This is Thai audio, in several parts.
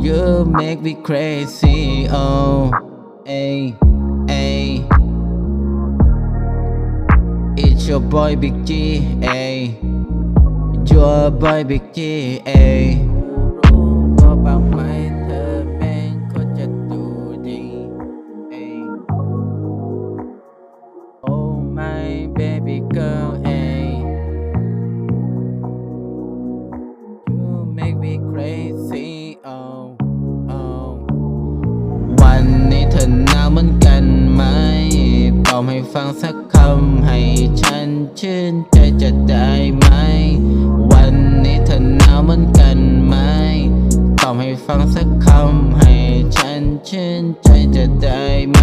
You make me crazy, oh, ay, ay. It's your boy Big G, ay. Your boy Big G, ay. รู้ว่าบางไหมเธอเป็นคนจะดูดี ay. Oh my baby girl, ay. You make me crazy, oh, oh. วันนี้เธอหนาวเหมือนกันไหมตอบให้ฟังสักคำให้ฉันชื่นใจจะได้ไหม วันนี้เธอหนาวเหมือนกันไหมตอบให้ฟังสักคำให้ฉันชื่นใจจะได้ไหม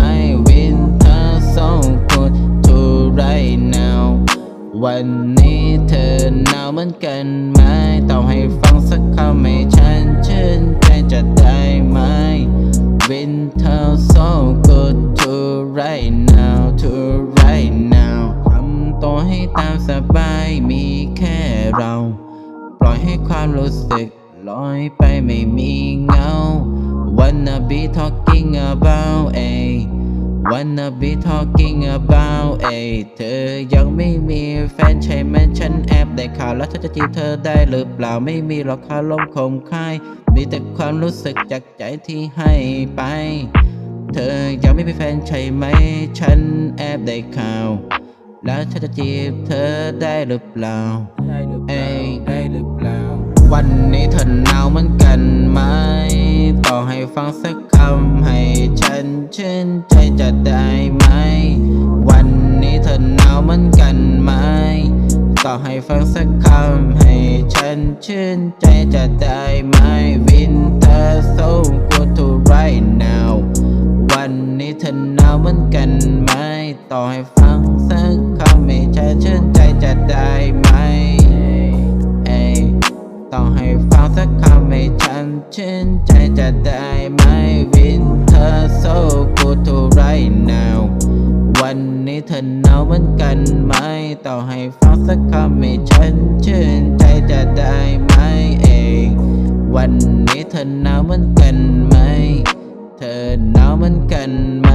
Winter so good to right now วันนี้เธอหนาวเหมือนกันไหมตอบให้ ให้ตามสบายมีแค่เรา ปล่อยให้ความรู้สึกลอยไปไม่มีเงา Wanna be talking about a Wanna be talking about a เธอยังไม่มีแฟนใช่ไหมฉันแอบได้ข่าวแล้วเธอจะจีบเธอได้หรือเปล่าไม่มีหรอกคาลมคมคาย มีแต่ความรู้สึกจากใจที่ให้ไป เธอยังไม่มีแฟนใช่ไหม ฉันแอบได้ข่าว แล้วฉันจะจีบเธอได้หรือเปล่าได้หรือเปล่าได้หรือเปล่า วันนี้เธอหนาวเหมือนกันไหม ต่อให้ฟังสักคำให้ฉันชื่นใจจะได้ไหม วันนี้เธอหนาวเหมือนกันไหม ต่อให้ฟังสักคำให้ฉันชื่นใจจะได้ไหม Winter so good to right now วันนี้เธอหนาวเหมือนกันไหม ต่อให้ฟังสักคำให้ฉัน ชื่นใจจะได้ไหมเอ้ต้องให้ฟังสักคำให้ฉันชื่นใจจะได้ไหม Winter so good to right now วันนี้เธอหนาวเหมือนกันไหม ต่อให้ฟังสักคำให้ฉันชื่นใจจะได้ไหมเองวันนี้เธอหนาวเหมือนกันไหม เธอหนาวเหมือนกันไหม